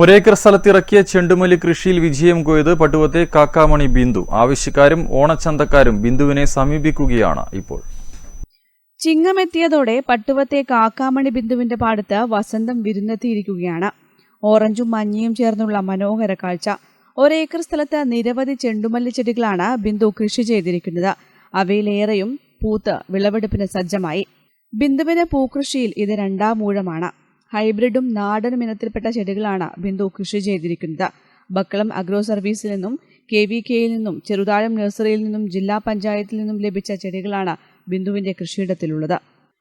ഒരേക്കർ സ്ഥലത്തിറക്കിയ ചെണ്ടുമല്ലി കൃഷിയിൽ വിജയം കൊയ്ത് പട്ടുവത്തെ കാക്കാമണി ബിന്ദു. ആവശ്യക്കാരും ഓണച്ചന്തക്കാരും ബിന്ദുവിനെ സമീപിക്കുകയാണ് ഇപ്പോൾ. ചിങ്ങമെത്തിയതോടെ പട്ടുവത്തെ കാക്കാമണി ബിന്ദുവിന്റെ പാടത്ത് വസന്തം വിരുന്നെത്തിയിരിക്കുകയാണ്. ഓറഞ്ചും മഞ്ഞയും ചേർന്നുള്ള മനോഹര കാഴ്ച. ഒരേക്കർ സ്ഥലത്ത് നിരവധി ചെണ്ടുമല്ലി ചെടികളാണ് ബിന്ദു കൃഷി ചെയ്തിരിക്കുന്നത്. അവയിലേറെയും പൂത്ത് വിളവെടുപ്പിന് സജ്ജമായി. ബിന്ദുവിന് പൂക്കൃഷിയിൽ ഇത് രണ്ടാം ഊഴമാണ്. ഹൈബ്രിഡും നാടനും ഇനത്തിൽപ്പെട്ട ചെടികളാണ് ബിന്ദു കൃഷി ചെയ്തിരിക്കുന്നത്. ബക്കളം അഗ്രോ സർവീസിൽ നിന്നും കെ വി കെയിൽ നിന്നും ചെറുതാഴം നഴ്സറിയിൽ നിന്നും ജില്ലാ പഞ്ചായത്തിൽ നിന്നും ലഭിച്ച ചെടികളാണ് ബിന്ദുവിന്റെ കൃഷിയിടത്തിലുള്ളത്.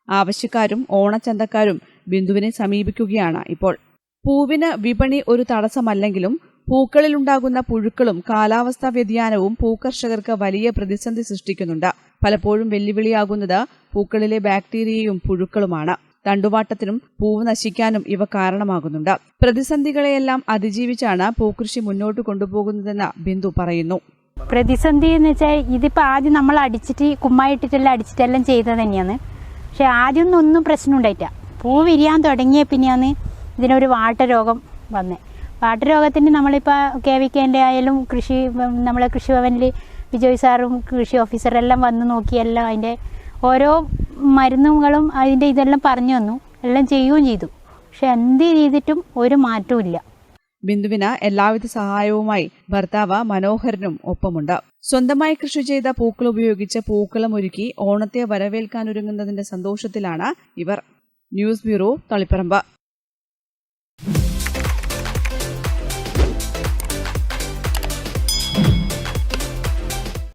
ആവശ്യക്കാരും ഓണച്ചന്തക്കാരും ബിന്ദുവിനെ സമീപിക്കുകയാണ് ഇപ്പോൾ. പൂവിന് വിപണി ഒരു തടസ്സമല്ലെങ്കിലും പൂക്കളിലുണ്ടാകുന്ന പുഴുക്കളും കാലാവസ്ഥാ വ്യതിയാനവും പൂക്കർഷകർക്ക് വലിയ പ്രതിസന്ധി സൃഷ്ടിക്കുന്നുണ്ട്. പലപ്പോഴും വെല്ലുവിളിയാകുന്നത് പൂക്കളിലെ ബാക്ടീരിയയും പുഴുക്കളുമാണ്. തണ്ടുവാട്ടത്തിനും പൂവ് നശിക്കാനും ഇവ കാരണമാകുന്നുണ്ട്. പ്രതിസന്ധികളെയെല്ലാം അതിജീവിച്ചാണ് പൂക്കൃഷി മുന്നോട്ട് കൊണ്ടുപോകുന്നതെന്ന് ബിന്ദു പറയുന്നു. പ്രതിസന്ധി എന്ന് വെച്ചാൽ ഇതിപ്പോൾ ആദ്യം നമ്മൾ അടിച്ചിട്ട് കുമ്മായിട്ടിട്ടെല്ലാം അടിച്ചിട്ടെല്ലാം ചെയ്തത് തന്നെയാണ്. പക്ഷെ ആദ്യം ഒന്നും പ്രശ്നം ഉണ്ടായിട്ടില്ല. പൂ വിരിയാൻ തുടങ്ങിയ പിന്നെയാണ് ഇതിനൊരു വാട്ടരോഗം വന്നത് വാട്ടരോഗത്തിന് നമ്മളിപ്പോൾ കെ വി കെന്റെ ആയാലും കൃഷി നമ്മളെ കൃഷിഭവനിൽ വിജയ് സാറും കൃഷി ഓഫീസറെല്ലാം വന്ന് നോക്കിയെല്ലാം അതിന്റെ ഓരോ മരുന്നുകളും അതിന്റെ ഇതെല്ലാം പറഞ്ഞു തന്നു. എല്ലാം ചെയ്യുകയും ചെയ്തു. പക്ഷെ എന്ത് ചെയ്തിട്ടും ഒരു മാറ്റവും ഇല്ല. ബിന്ദുവിന് എല്ലാവിധ സഹായവുമായി ഭർത്താവ് മനോഹരനും ഒപ്പമുണ്ട്. സ്വന്തമായി കൃഷി ചെയ്ത പൂക്കൾ ഉപയോഗിച്ച് പൂക്കളം ഒരുക്കി ഓണത്തെ വരവേൽക്കാൻ വരവേൽക്കാനൊരുങ്ങുന്നതിന്റെ സന്തോഷത്തിലാണ് ഇവർ. News bureau Taliparamba.